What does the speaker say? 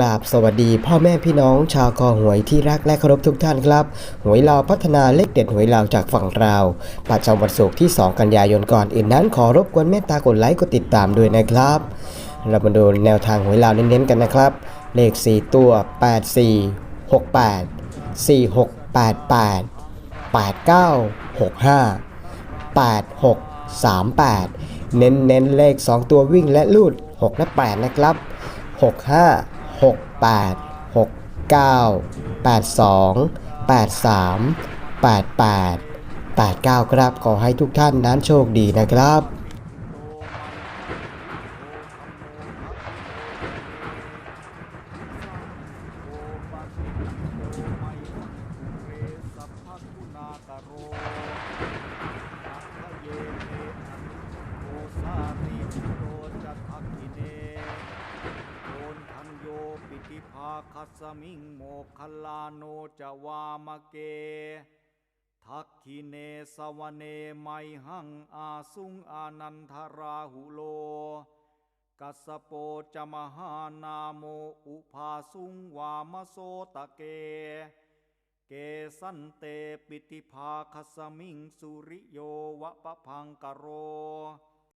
ราบสวัสดีพ่อแม่พี่น้องชาวคอหวยที่รักและเคารพทุกท่านครับ หวยลาวพัฒนาเลขเด็ดหวยลาวจากฝั่งลาว ประจำวันศุกร์ที่ 2 กันยายนก่อนอื่นนั้นขอรบกวนเมตตากดไลค์กดติดตามด้วยนะครับ เรามาดูแนวทางหวยลาวเน้นๆกันนะครับ เลข 4 ตัว 8 4 6 8 4 6 8 8 8 9 6 5 8 6 3 8 เน้นเน้นๆเลข 2 ตัววิ่งและลูด 6 และ 8 นะครับ 6 5 6 8 6 9 8 2 8 3 8 8 8 9 ครับ ขอให้ทุกท่านนั้นโชคดีนะครับ คัสมิงโมคคัลลาโนจวามเก ทักขิเนสวเนไมหังอาสุงอานันทราหุโล กัสโปจมหานาโมอุภาสุงวามโสตะเก เกสันเตปิติภาคัสมิงสุริโยวะปะพังกโร